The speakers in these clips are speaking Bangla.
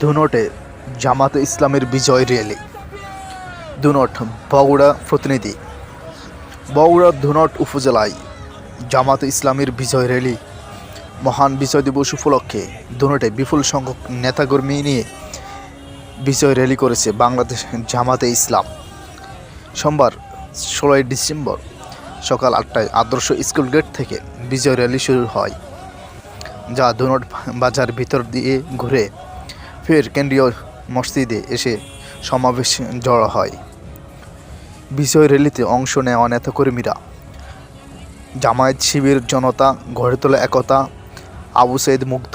ধুনটে জামাতে ইসলামের বিজয় র্যালি। ধুনট বগুড়া প্রতিনিধি। বগুড়া ধুনট উপজেলায় জামাতে ইসলামের বিজয় র্যালি। মহান বিজয় দিবস উপলক্ষে ধুনটে বিপুল সংখ্যক নেতাকর্মী নিয়ে বিজয় র্যালি করেছে বাংলাদেশ জামাতে ইসলাম। সোমবার ষোলোই ডিসেম্বর সকাল আটটায় আদর্শ স্কুল গেট থেকে বিজয় র্যালি শুরু হয়, যা ধুনট বাজার ভিতর দিয়ে ঘুরে ফের কেন্দ্রীয় মসজিদে এসে সমাবেশ জড়ো হয়। বিজয় র্যালিতে অংশ নেওয়া নেতাকর্মীরা, জামায়াত শিবির জনতা, গড়ে তোলা একতা, আবু সৈদ মুগ্ধ,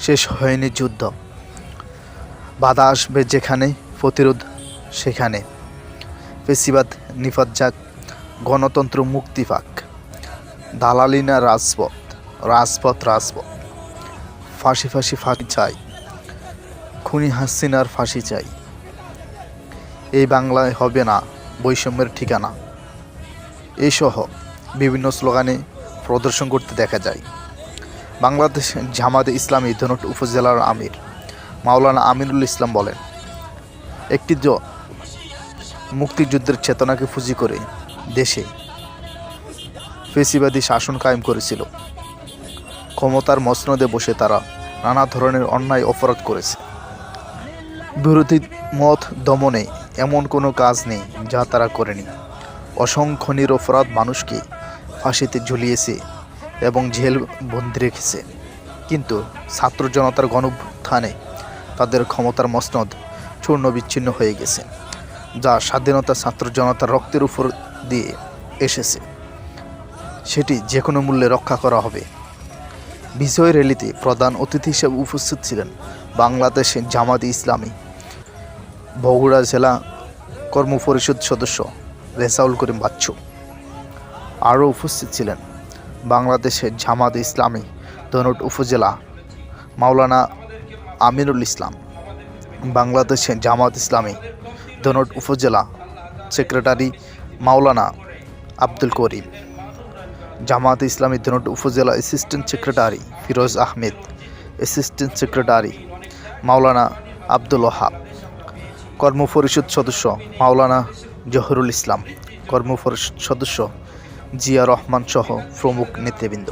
শেষ হয়নি যুদ্ধ। বাধা আসবে যেখানে, প্রতিরোধ সেখানে। ফেসিবাদ নিফাত যাক গণতন্ত্র মুক্তি পাক। দালালিনা রাজপথ রাজপথ রাজপথ। ফাঁসি ফাঁসি ফাঁকি চাই খুনি হাসিনার ফাঁসি চাই। এই বাংলায় হবে না বৈষম্যের ঠিকানা। এইসহ বিভিন্ন স্লোগানে প্রদর্শন করতে দেখা যায়। বাংলাদেশ জামাতে ইসলামী ধনট উপজেলার আমির মাওলানা আমিনুল ইসলাম বলেন, একটি মুক্তিযুদ্ধের চেতনাকে পুঁজি করে দেশে ফেসিবাদী শাসন কায়েম করেছিল। ক্ষমতার মসনদে বসে তারা নানা ধরনের অন্যায় অপরাধ করেছে। বিরোধী মত দমনে এমন কোনো কাজ নেই যা তারা করেনি। অসংখ্য নিরপরাধ মানুষকে ফাঁসিতে ঝুলিয়েছে এবং জেল বন্দি রেখেছে। কিন্তু ছাত্র জনতার গণভ্যুত্থানে তাদের ক্ষমতার মসনদ চূর্ণ বিচ্ছিন্ন হয়ে গেছে, যা স্বাধীনতা ছাত্র জনতার রক্তের উপর দিয়ে এসেছে। সেটি যে কোনো মূল্যে রক্ষা করা হবে। বিজয় র্যালিতে প্রধান অতিথি হিসেবে উপস্থিত ছিলেন বাংলাদেশের জামাতি ইসলামী বগুড়া জেলা কর্মপরিষদ সদস্য রেসাউল করিম বাচ্চু। আরও উপস্থিত ছিলেন বাংলাদেশের জামাত ইসলামী ধনুট উপজেলা মাওলানা আমিরুল ইসলাম, বাংলাদেশের জামাত ইসলামী ধনুট উপজেলা সেক্রেটারি মাওলানা আব্দুল করিম, জামাত ইসলামী ধনুট উপজেলা assistant secretary Firoz Ahmed, assistant secretary Maulana Abdul Wahab. কর্মপরিষদ সদস্য মাওলানা জহরুল ইসলাম কর্মপরিষদ সদস্য জিয়া রহমান সহ প্রমুখ নেতৃবৃন্দ।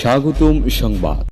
স্বাগতম সংবাদ।